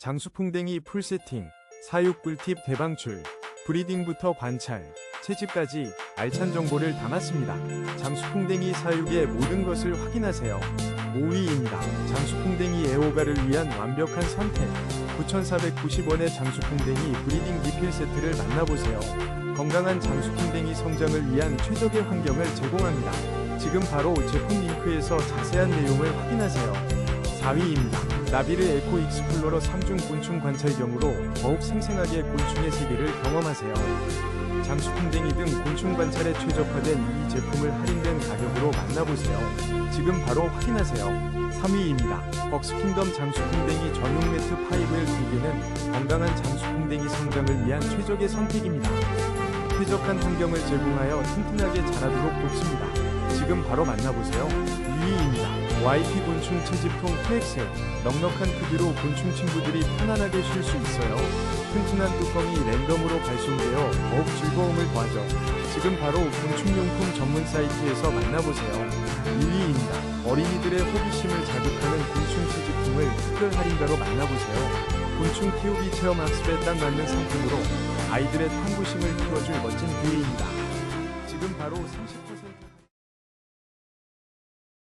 장수풍뎅이 풀세팅, 사육 꿀팁 대방출, 브리딩부터 관찰, 채집까지 알찬 정보를 담았습니다. 장수풍뎅이 사육의 모든 것을 확인하세요. 5위입니다. 장수풍뎅이 애호가를 위한 완벽한 선택. 9,490원의 장수풍뎅이 브리딩 리필 세트를 만나보세요. 건강한 장수풍뎅이 성장을 위한 최적의 환경을 제공합니다. 지금 바로 제품 링크에서 자세한 내용을 확인하세요. 4위입니다. 나비르 에코 익스플로러 3중 곤충 관찰경으로 더욱 생생하게 곤충의 세계를 경험하세요. 장수풍뎅이 등 곤충 관찰에 최적화된 이 제품을 할인된 가격으로 만나보세요. 지금 바로 확인하세요. 3위입니다. 벅스킹덤 장수풍뎅이 전용 매트 5L 2개는 건강한 장수풍뎅이 성장을 위한 최적의 선택입니다. 쾌적한 환경을 제공하여 튼튼하게 자라도록 돕습니다. 지금 바로 만나보세요. 2위입니다. YP 곤충 채집통 PXL 넉넉한 크기로 곤충 친구들이 편안하게 쉴 수 있어요. 튼튼한 뚜껑이 랜덤으로 발송되어 더욱 즐거움을 더하죠. 지금 바로 곤충용품 전문 사이트에서 만나보세요. 1위입니다. 어린이들의 호기심을 자극하는 곤충 채집통을 특별 할인가로 만나보세요. 곤충 키우기 체험 학습에 딱 맞는 상품으로 아이들의 탐구심을 키워줄 멋진 기회입니다. 지금 바로 30